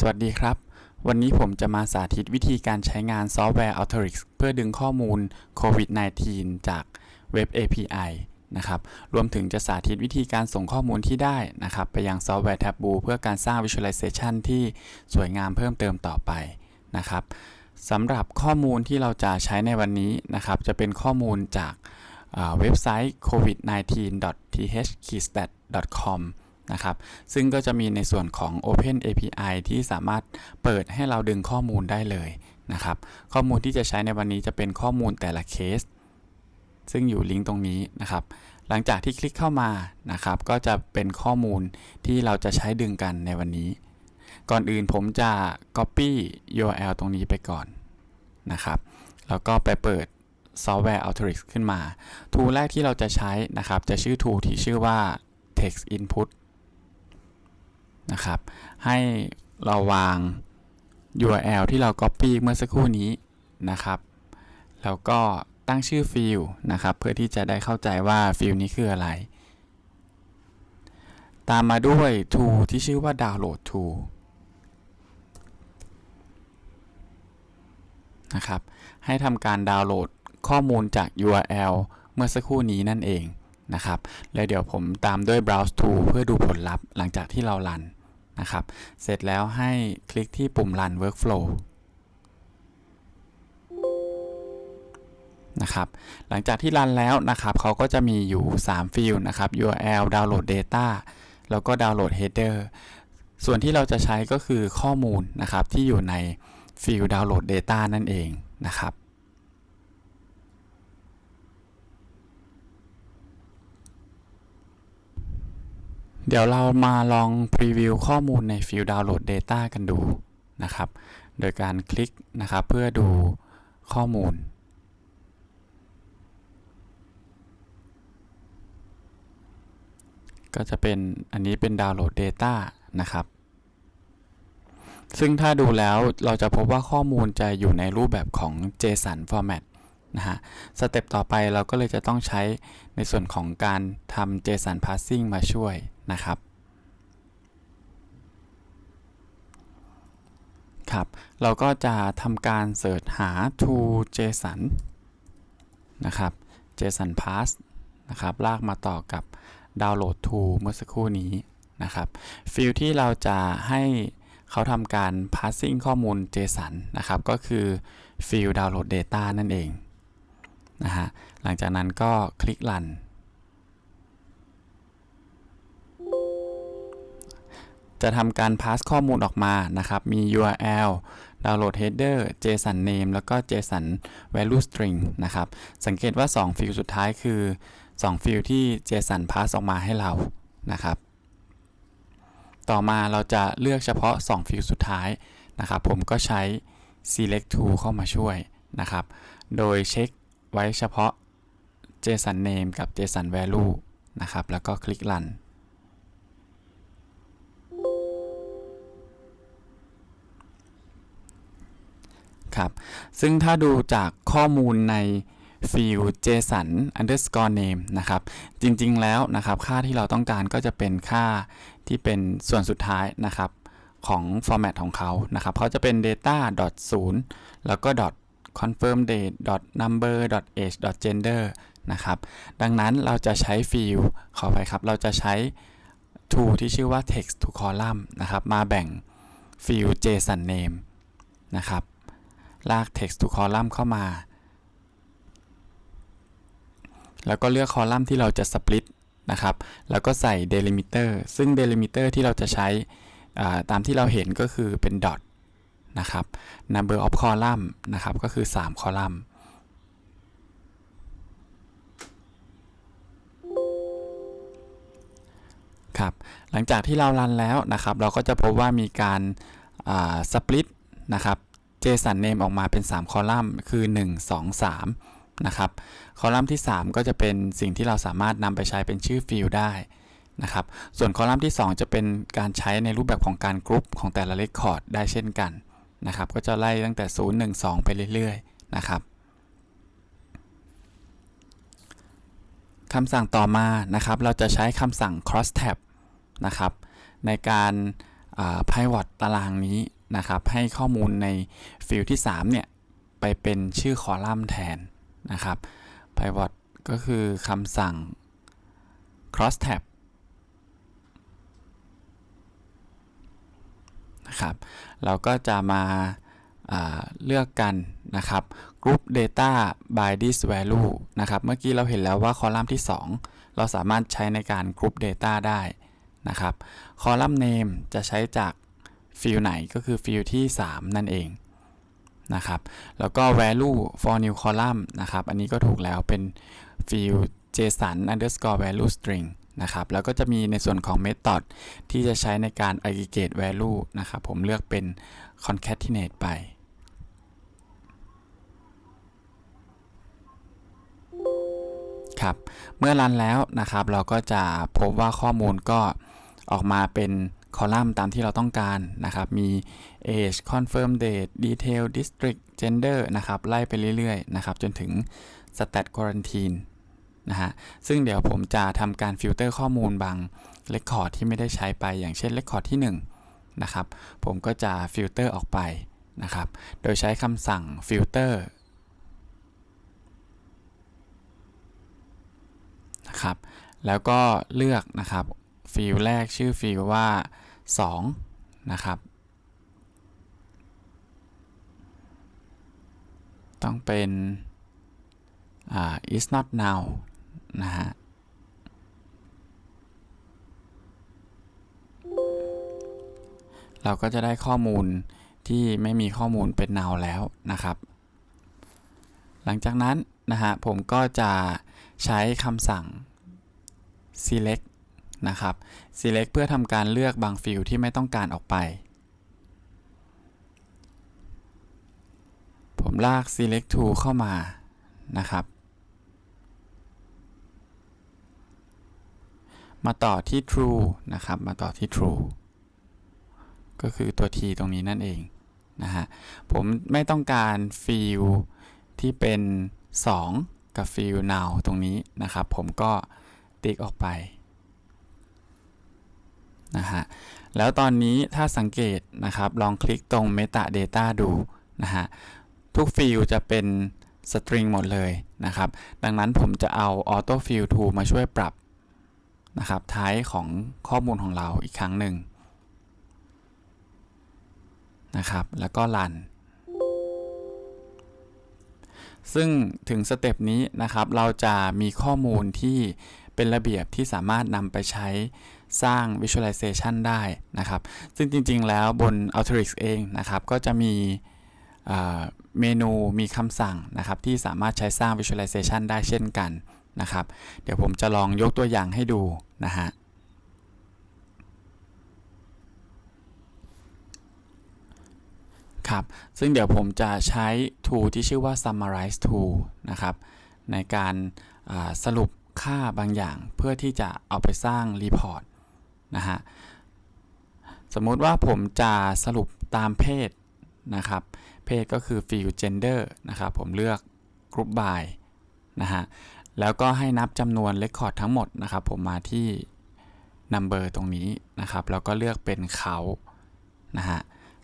สวัสดีครับ วันนี้ผมจะมาสาธิตวิธีการใช้งานซอฟต์แวร์ Alteryx เพื่อดึงข้อมูลโควิด -19 จากเว็บ API นะครับ รวมถึงจะสาธิตวิธีการส่งข้อมูลที่ได้นะครับ ไปยังซอฟต์แวร์ Tableau เพื่อการสร้าง Visualization ที่สวยงามเพิ่มเติมต่อไปนะครับสำหรับข้อมูลที่เราจะใช้ในวันนี้นะครับ จะเป็นข้อมูลจากเว็บไซต์ covid19.thstat.com นะครับ ซึ่งก็จะมีในส่วนของ Open API ที่สามารถเปิดให้เราดึงข้อมูลได้เลยนะครับ ข้อมูลที่จะใช้ในวันนี้จะเป็นข้อมูลแต่ละเคส ซึ่งอยู่ลิงก์ตรงนี้นะครับ หลังจากที่คลิกเข้ามานะครับ ก็จะเป็นข้อมูลที่เราจะใช้ดึงกันในวันนี้ ก่อนอื่นผมจะ Copy URL ตรงนี้ไปก่อนนะครับ แล้วก็ไปเปิดซอฟต์แวร์ Alteryx ขึ้นมา ทูแรกที่เราจะใช้นะครับ จะชื่อทูที่ชื่อว่า text input นะครับ ให้เราวาง URL ที่เรา Copy เมื่อสักครู่นี้นะครับแล้วก็ตั้งชื่อฟิลนะครับ เพื่อที่จะได้เข้าใจว่าฟิลนี้คืออะไร ตามมาด้วย tool ที่ชื่อว่า download tool นะครับ ให้ทำการดาวน์โหลดข้อมูลจาก URL เมื่อสักครู่นี้นั่นเองนะครับ แล้วเดี๋ยวผมตามด้วย browse to เพื่อดูผลลัพธ์หลังจากที่เรารัน นะครับ เสร็จแล้วให้คลิกที่ปุ่ม run workflow นะครับหลังจากที่รันแล้วนะครับเขาก็จะมีอยู่ 3 ฟิลด์นะครับ URL download data แล้วก็ download header ส่วนที่เราจะใช้ก็คือข้อมูลนะครับที่อยู่ในฟิลด์ download data นั่นเองนะครับ เดี๋ยวเรามาลองพรีวิวข้อมูลในฟิลด์ download data กันดูนะครับ โดยการคลิกนะครับเพื่อดูข้อมูล ก็จะเป็นอันนี้เป็น download data นะครับ ซึ่งถ้าดูแล้วเราจะพบว่าข้อมูลจะอยู่ในรูปแบบของ JSON format นะฮะ สเต็ปต่อไปเราก็เลยจะต้องใช้ในส่วนของการทำ JSON parsing มาช่วย นะครับครับเราก็จะทำการเสิร์ชหา to JSON นะครับ JSON pass นะครับ ลากมาต่อกับ download to เมื่อสักครู่นี้นะครับฟิลที่เราจะให้เขาทำการ passing ข้อมูล JSON นะครับ ก็คือ field download data นั่นเองนะฮะหลังจากนั้นก็คลิก run จะทำการ pass ข้อมูลออกมานะครับ มี URL download header JSON name แล้วก็ JSON value string นะครับ สังเกตว่า 2 ฟิลสุดท้ายคือ 2 ฟิลที่ JSON pass ออกมาให้เรานะครับ ต่อมาเราจะเลือกเฉพาะ 2 ฟิลสุดท้ายนะครับ ผมก็ใช้ select tool เข้ามาช่วยนะครับ โดยเช็คไว้เฉพาะ JSON name กับ JSON value นะครับ แล้วก็คลิก run ครับ ซึ่งถ้าดูจากข้อมูลในฟิล JSON underscore name นะครับ จริงๆแล้วนะครับค่าที่เราต้องการก็จะเป็นค่าที่เป็นส่วนสุดท้ายนะครับของ format ของเขานะครับเขาจะเป็น data 0แล้วก็ confirm date number age gender นะครับดังนั้นเราจะใช้ฟิลขอไปครับ เราจะใช้ tool ที่ชื่อว่า text to column นะครับ มาแบ่งฟิล JSON name นะครับ ลาก text to column เข้ามา แล้วก็เลือกคอลัมน์ที่เราจะ split นะครับ แล้วก็ใส่ delimiter ซึ่ง delimiter ที่เราจะใช้ตามที่เราเห็นก็คือเป็น dot นะครับ number of column นะครับ ก็คือ 3 คอลัมน์ครับ หลังจากที่เรารันแล้วนะครับ เราก็จะพบว่ามีการสปลิตนะครับ JSON name ออกมาเป็น 3 คอลัมน์ คือ 1 2 3 นะครับ คอลัมน์ที่ 3 ก็จะเป็นสิ่งที่เราสามารถนำไปใช้เป็นชื่อฟิลได้นะครับ ส่วนคอลัมน์ที่ 2 จะเป็นการใช้ในรูปแบบของการกรุ๊ปของแต่ละเรคคอร์ดได้เช่นกันนะครับ ก็จะไล่ตั้งแต่ 0 1 2 ไปเรื่อยๆ นะครับคำสั่งต่อมานะครับ เราจะใช้คำสั่ง cross tab นะครับ ในการ pivot ตารางนี้ นะครับ ให้ข้อมูลในฟิลที่ 3 เนี่ย ไปเป็นชื่อคอลัมน์แทนนะครับ pivot ก็คือคำสั่ง cross tab นะครับ เราก็จะมาาเลือกกันนะครับ group data by this value นะครับ เมื่อกี้เราเห็นแล้วว่าคอลัมน์ที่ 2 เราสามารถใช้ในการ group data ได้นะครับ คอลัมน์ name จะใช้จาก ฟิลไหนก็คือฟิลที่ 3 นั่นเองนะครับ แล้วก็ value for new column นะครับ อันนี้ก็ถูกแล้วเป็นฟิล json underscore value string นะครับ แล้วก็จะมีในส่วนของ method ที่จะใช้ในการ aggregate value นะครับ ผมเลือกเป็น concatenate ไปครับ เมื่อรันแล้วนะครับ เราก็จะพบว่าข้อมูลก็ออกมาเป็น คอลัมน์ตามที่เราต้องการนะครับ มี age confirm date detail district gender นะครับ ไล่ไปเรื่อยๆ นะครับ จนถึง stat quarantine นะฮะ ซึ่งเดี๋ยวผมจะทำการฟิลเตอร์ข้อมูลบางเ e คคอร์ดที่ไม่ได้ใช้ไป อย่างเช่นเ e คคอร์ดที่ 1 นะครับ ผมก็จะฟิลเตอร์ออกไปนะครับ โดยใช้คำสั่งฟิลเตอร์นะครับ แล้วก็เลือกนะครับ ฟิลแรกชื่อฟิลว่า 2 นะครับ ต้องเป็น is not now นะฮะเราก็จะได้ข้อมูลที่ไม่มีข้อมูลเป็น now แล้วนะครับ หลังจากนั้นนะฮะผมก็จะใช้คำสั่ง select นะครับ select เพื่อทำการเลือกบางฟิลที่ไม่ต้องการออกไป ผมลาก select to เข้ามานะครับ มาต่อที่ true นะครับ มาต่อที่ true ก็คือตัว t ตรงนี้นั่นเองนะฮะ ผมไม่ต้องการฟิลที่เป็น 2 กับฟิล now ตรงนี้นะครับ ผมก็ติ๊กออกไป นะฮะแล้วตอนนี้ถ้าสังเกตนะครับ ลองคลิกตรง metadata ดูนะฮะทุกฟิลจะเป็นสตริงหมดเลยนะครับ ดังนั้นผมจะเอา auto fill to มาช่วยปรับนะครับท้ายของข้อมูลของเราอีกครั้งหนึ่งนะครับ แล้วก็รัน ซึ่งถึงสเต็ปนี้นะครับ เราจะมีข้อมูลที่เป็นระเบียบที่สามารถนำไปใช้ สร้าง visualization ได้นะครับ ซึ่งจริงๆ แล้วบน Alteryx เองนะครับ ก็จะมีเมนูมีคำสั่งนะครับ ที่สามารถใช้สร้าง visualization ได้เช่นกันนะครับ เดี๋ยวผมจะลองยกตัวอย่างให้ดูนะฮะครับ ซึ่งเดี๋ยวผมจะใช้ tool ที่ชื่อว่า summarize tool นะครับ ในการสรุปค่าบางอย่างเพื่อที่จะเอาไปสร้างรีพอร์ต นะฮะสมมุติว่าผมจะสรุปตามเพศนะครับ เพศก็คือ field gender นะครับ ผมเลือก group by นะฮะ แล้วก็ให้นับจำนวน record ทั้งหมดนะครับ ผมมาที่ number ตรงนี้นะครับ แล้วก็เลือกเป็นเขานะฮะ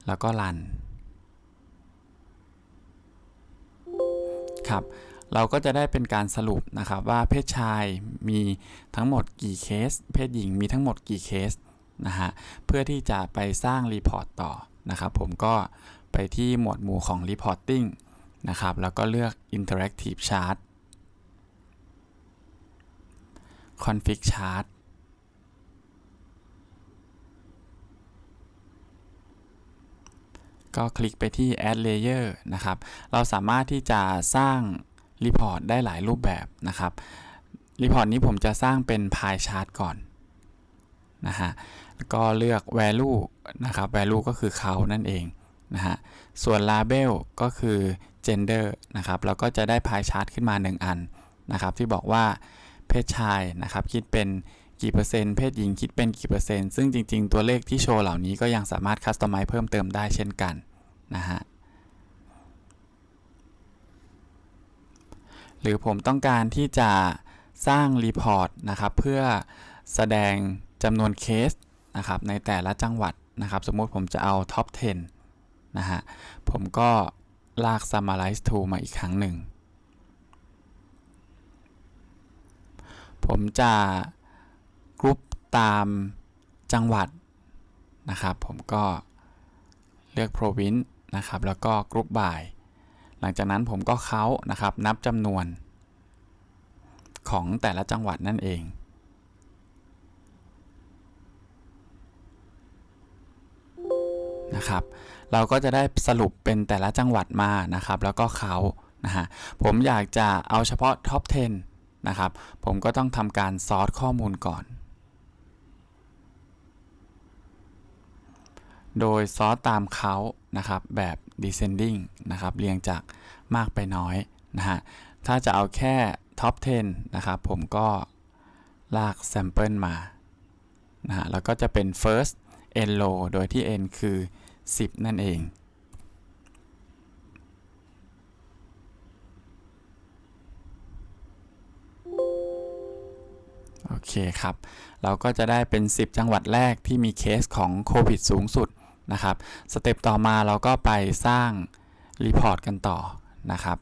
แล้วก็ run ครับ เราก็จะได้เป็นการสรุปนะครับว่าเพศชายมีทั้งหมดกี่เคส เพศหญิงมีทั้งหมดกี่เคสนะฮะเพื่อที่จะไปสร้างรีพอร์ตต่อนะครับผมก็ไปที่หมวดหมู่ของ reporting นะครับแล้วก็เลือก interactive chart config chart ก็คลิกไปที่ add layer นะครับ เราสามารถที่จะสร้าง รีพอร์ตได้หลายรูปแบบนะครับรีพอร์ตนี้ผมจะสร้างเป็น pie chart ก่อนนะฮะแล้วก็เลือก value นะครับ value ก็คือเขานั่นเองนะฮะส่วน label ก็คือ gender นะครับเราก็จะได้ pie chart ขึ้นมา 1 อันนะครับที่บอกว่าเพศชายนะครับคิดเป็นกี่เปอร์เซ็นต์เพศหญิงคิดเป็นกี่เปอร์เซ็นต์ซึ่งจริง ๆ ตัวเลขที่โชว์เหล่านี้ก็ยังสามารถคัสตอมไมซ์เพิ่มเติมได้เช่นกันนะฮะ หรือผมต้องการที่จะสร้างรีพอร์ตนะครับเพื่อแสดงจำนวนเคสนะครับในแต่ละจังหวัดนะครับ สมมติผมจะเอา top 10 นะฮะ ผมก็ลาก summarize to มาอีกครั้งหนึ่ง ผมจะกรุ๊ปตามจังหวัดนะครับ ผมก็เลือก province นะครับ แล้วก็กรุ๊ป by หลังจากนั้นผมก็เขานะครับนับจำนวนของแต่ละจังหวัดนั่นเองนะครับ เราก็จะได้สรุปเป็นแต่ละจังหวัดมานะครับ แล้วก็เขานะฮะผมอยากจะเอาเฉพาะท็อป 10 นะครับ ผมก็ต้องทำการซอร์ข้อมูลก่อน โดยซอสตามเขานะครับแบบ descending นะครับเรียงจากมากไปน้อยนะฮะถ้าจะเอาแค่ท็อป10 นะครับผมก็ลาก sample มานะฮะแล้วก็จะเป็น first n low โดยที่ n คือ 10 นั่นเองโอเคครับ เราก็จะได้เป็น 10 จังหวัดแรกที่มีเคสของโควิดสูงสุด นะครับ สเต็ปต่อมาเราก็ไปสร้างรีพอร์ตกันต่อนะครับ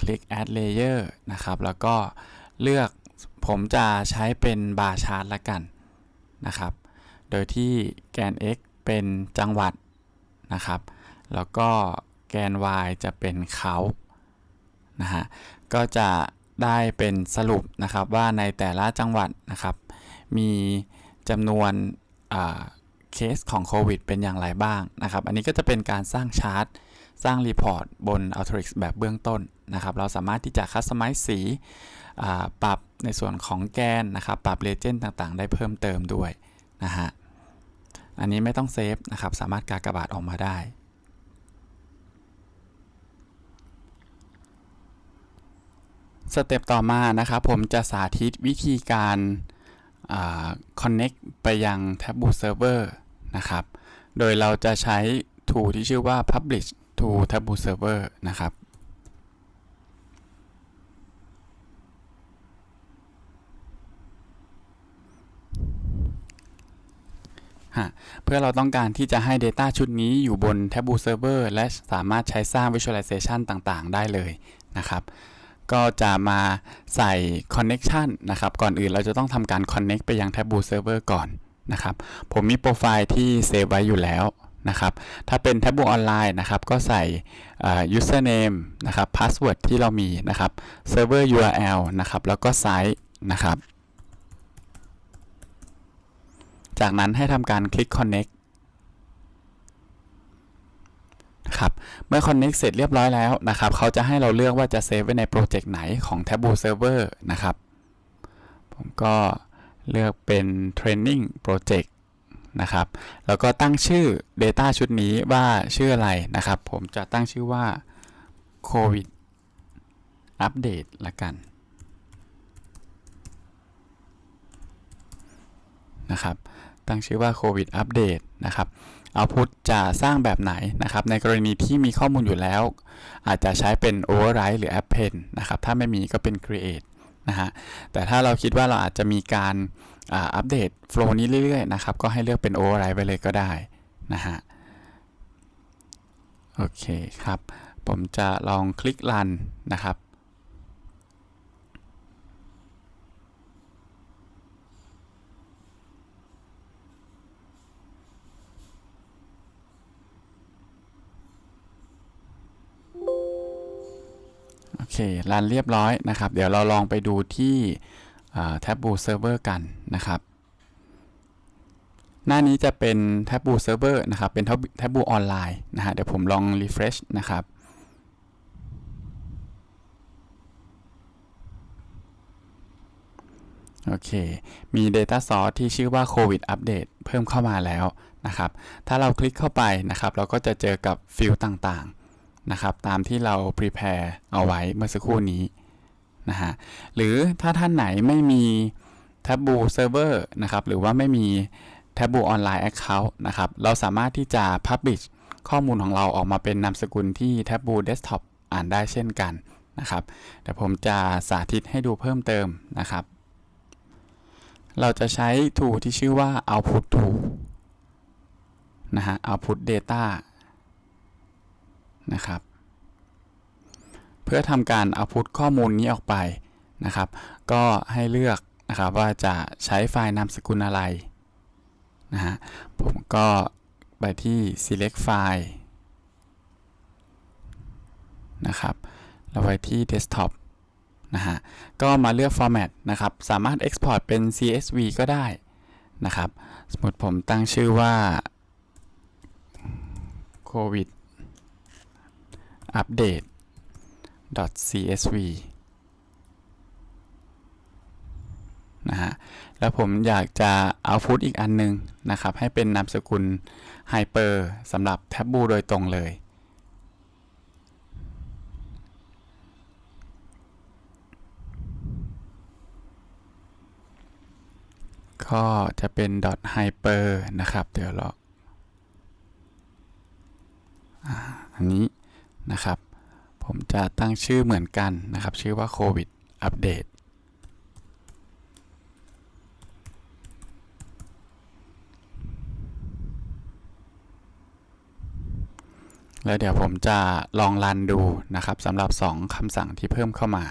คลิก add layer นะครับ แล้วก็เลือกผมจะใช้เป็นบาร์ชาร์ตละกันนะครับ โดยที่แกน x เป็นจังหวัดนะครับ แล้วก็แกน y จะเป็นเขานะฮะ ก็จะ ได้เป็นสรุปนะครับว่าในแต่ละจังหวัดนะครับ มีจำนวนเคสของโควิดเป็นอย่างไรบ้างนะครับ อันนี้ก็จะเป็นการสร้างชาร์ตสร้างรีพอร์ตบน Alteryx แบบเบื้องต้นนะครับ เราสามารถที่จะคัสตอมไมซ์สีปรับในส่วนของแกนนะครับ ปรับเลเจนด์ต่างๆ ได้เพิ่มเติมด้วยนะฮะ อันนี้ไม่ต้องเซฟนะครับ สามารถกากบาทออกมาได้ สเต็ปต่อมานะครับผมจะสาธิตวิธีการ connect ไปยัง Taboo Server นะครับ โดยเราจะใช้ tool ที่ชื่อว่า publish to Taboo Server นะครับเพื่อเราต้องการที่จะให้ Data ชุดนี้อยู่บน Taboo Server และสามารถใช้สร้าง Visualization ต่างๆ ได้เลยนะครับ ก็จะมาใส่ Connection นะครับ ก่อนอื่นเราจะต้องทำการ Connect ไปยัง Taboo Server ก่อนนะครับ ผมมีโปรไฟล์ที่เซฟไว้อยู่แล้วนะครับ ถ้าเป็น Taboo Online นะครับ ก็ใส่ username นะครับ password ที่เรามีนะครับ server URL นะครับ แล้วก็ site นะครับ จากนั้นให้ทำการคลิก connect นะ ครับเมื่อ connect เสร็จเรียบร้อยแล้วนะครับเขาจะให้เราเลือกว่าจะเซฟไว้ในโปรเจกต์ไหนของ Taboo Server นะครับ ผมก็เลือกเป็น training project นะครับ แล้วก็ตั้งชื่อ Data ชุดนี้ว่าชื่ออะไรนะครับ ผมจะตั้งชื่อว่า COVID Update ละกันนะครับ ตั้งชื่อว่า COVID Update นะครับ Output จะสร้างแบบไหนนะครับ ในกรณีที่มีข้อมูลอยู่แล้ว อาจจะใช้เป็น Override หรือ Append นะครับ ถ้าไม่มีก็เป็น Create นะฮะ แต่ถ้าเราคิดว่าเราอาจจะมีการอัปเดตโฟล์นี้เรื่อยๆนะครับ ก็ให้เลือกเป็น Override ไปเลยก็ได้นะฮะ โอเคครับ ผมจะลองคลิก Run นะครับ เครันเรียบร้อยนะครับ เดี๋ยวเราลองไปดูที่ Taboo Server กันนะครับ หน้านี้จะเป็น Taboo Server นะครับ เป็น Taboo Online นะฮะ เดี๋ยวผมลอง refresh นะครับโอเค มี Data Source ที่ชื่อว่า COVID Update เพิ่มเข้ามาแล้วนะครับ ถ้าเราคลิกเข้าไปนะครับ เราก็จะเจอกับฟิลต่างๆ นะครับตามที่เรา prepare เอาไว้เมื่อสักครู่นี้นะฮะหรือถ้าท่านไหนไม่มี Taboo Server นะครับหรือว่าไม่มี Taboo Online Account นะครับเราสามารถที่จะ Publish ข้อมูลของเราออกมาเป็นนามสกุลที่ Taboo Desktop อ่านได้เช่นกันนะครับเดี๋ยวผมจะสาธิตให้ดูเพิ่มเติมนะครับ เราจะใช้ tool ที่ชื่อว่า output tool นะฮะ output data นะครับ เพื่อทำการ output ข้อมูลนี้ออกไปนะครับ ก็ให้เลือกนะครับว่าจะใช้ไฟล์นามสกุลอะไรนะฮะผมก็ไปที่ select file นะครับเราไปที่ desktop นะฮะ ก็มาเลือก format นะครับ สามารถ export เป็น CSV ก็ได้นะครับ สมมติผมตั้งชื่อว่า covid update csv นะฮะ แล้วผมอยากจะ output อีกอันหนึงนะครับ ให้เป็นนามสกุล hyper สำหรับ Taboo โดยตรงเลย ก็จะเป็น dot hyper นะครับ เดี๋ยวเราอ่าอันนี้ นะครับ ผมจะตั้งชื่อเหมือนกันนะครับ ชื่อว่า covid update แล้วเดี๋ยวผมจะลองรันดูนะครับสำหรับ 2คำสั่งที่เพิ่มเข้ามา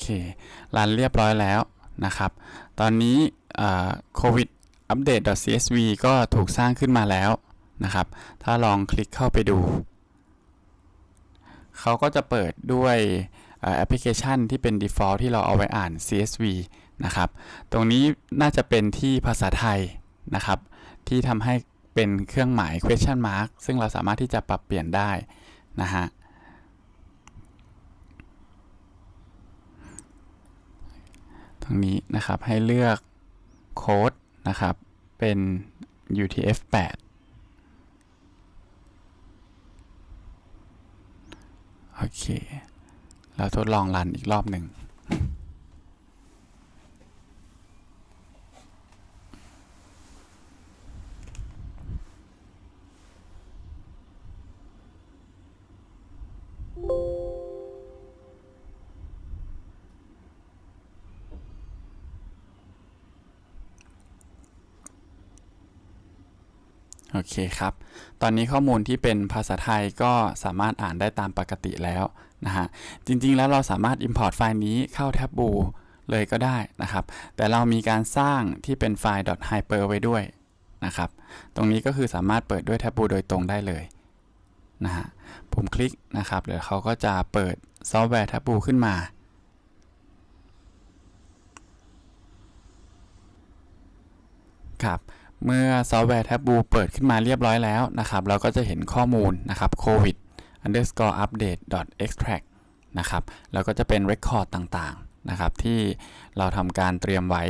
เครันเรียบร้อยแล้วนะครับ ตอนนี้โควิด update.csv ก็ถูกสร้างขึ้นมาแล้วนะครับ ถ้าลองคลิกเข้าไปดู เขาก็จะเปิดด้วยแอปพลิเคชันที่เป็น default ที่เราเอาไว้อ่าน CSV นะครับ ตรงนี้น่าจะเป็นที่ภาษาไทยนะครับ ที่ทำให้เป็นเครื่องหมาย question mark ซึ่งเราสามารถที่จะปรับเปลี่ยนได้นะฮะ ทางนี้นะครับให้เลือกโค้ดนะครับเป็น UTF-8 โอเค เราทดลองรันอีกรอบหนึ่ง โอเคครับ ตอนนี้ข้อมูลที่เป็นภาษาไทยก็สามารถอ่านได้ตามปกติแล้วนะฮะ จริงๆ แล้วเราสามารถ Import ไฟล์นี้เข้า Taboo เลยก็ได้นะครับ แต่เรามีการสร้างที่เป็นไฟล์ .hyper ไว้ด้วยนะครับ ตรงนี้ก็คือสามารถเปิดด้วย Taboo โดยตรงได้เลยนะฮะ ผมคลิกนะครับ เดี๋ยวเขาก็จะเปิดซอฟต์แวร์ Taboo ขึ้นมาครับ เมื่อซอฟต์แวร์ Taboo เปิดขึ้นมาเรียบร้อยแล้วนะครับ เราก็จะเห็นข้อมูลนะครับ covid underscore update dot extract นะครับ แล้วก็จะเป็น record ต่างๆ นะครับ ที่เราทำการเตรียมไว้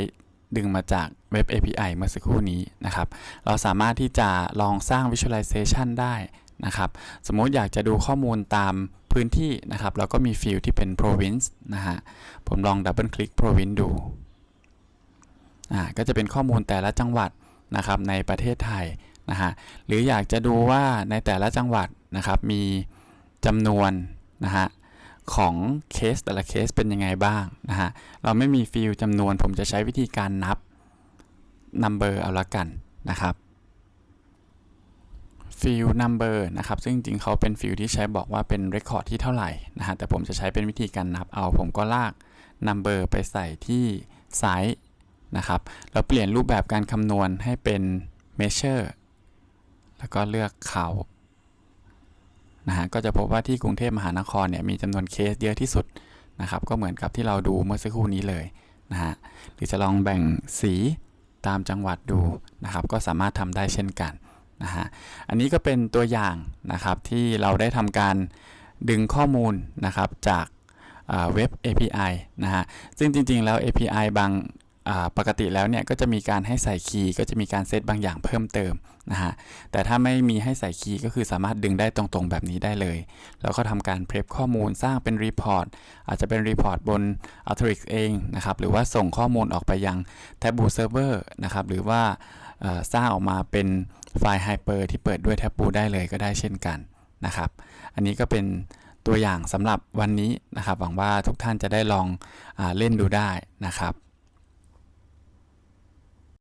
ดึงมาจากเว็บ API เมื่อสักครู่นี้นะครับ เราสามารถที่จะลองสร้าง visualization ได้นะครับ สมมติอยากจะดูข้อมูลตามพื้นที่นะครับ เราก็มีฟิลที่เป็น province นะฮะ ผมลองดับเบิลคลิก province ดู อ่า ก็จะเป็นข้อมูลแต่ละจังหวัด นะครับในประเทศไทยนะฮะหรืออยากจะดูว่าในแต่ละจังหวัดนะครับมีจำนวนนะฮะของเคสแต่ละเคสเป็นยังไงบ้างนะฮะเราไม่มีฟิลจำนวนผมจะใช้วิธีการนับ number เอาละกันนะครับฟิล number นะครับ ซึ่งจริงๆเขาเป็นฟิลที่ใช้บอกว่าเป็น record ที่เท่าไหร่นะฮะแต่ผมจะใช้เป็นวิธีการนับเอา ผมก็ลาก number ไปใส่ที่ size นะครับแล้วเปลี่ยนรูปแบบการคำนวณให้เป็น measure แล้วก็เลือกเขานะฮะก็จะพบว่าที่กรุงเทพมหานครเนี่ยมีจำนวนเคสเยอะที่สุดนะครับ ก็เหมือนกับที่เราดูเมื่อสักครู่นี้เลยนะฮะหรือจะลองแบ่งสีตามจังหวัดดูนะครับ ก็สามารถทำได้เช่นกันนะฮะอันนี้ก็เป็นตัวอย่างนะครับที่เราได้ทำการดึงข้อมูลนะครับจากเว็บ API นะฮะซึ่งจริงๆแล้ว API บาง ปกติแล้วเนี่ยก็จะมีการให้ใส่คีย์ก็จะมีการเซตบางอย่างเพิ่มเติมนะฮะแต่ถ้าไม่มีให้ใส่คีย์ก็คือสามารถดึงได้ตรงๆแบบนี้ได้เลย แล้วก็ทำการเพลฟข้อมูลสร้างเป็นรีพอร์ตอาจจะเป็นรีพอร์ตบน Alteryx เองนะครับหรือว่าส่งข้อมูลออกไปยัง Taboo Server นะครับหรือว่าสร้างออกมาเป็นไฟล์ Hyper ที่เปิดด้วย Taboo ได้เลยก็ได้เช่นกันนะครับอันนี้ก็เป็นตัวอย่างสำหรับวันนี้นะครับหวังว่าทุกท่านจะได้ลองอเล่นดูได้นะครับ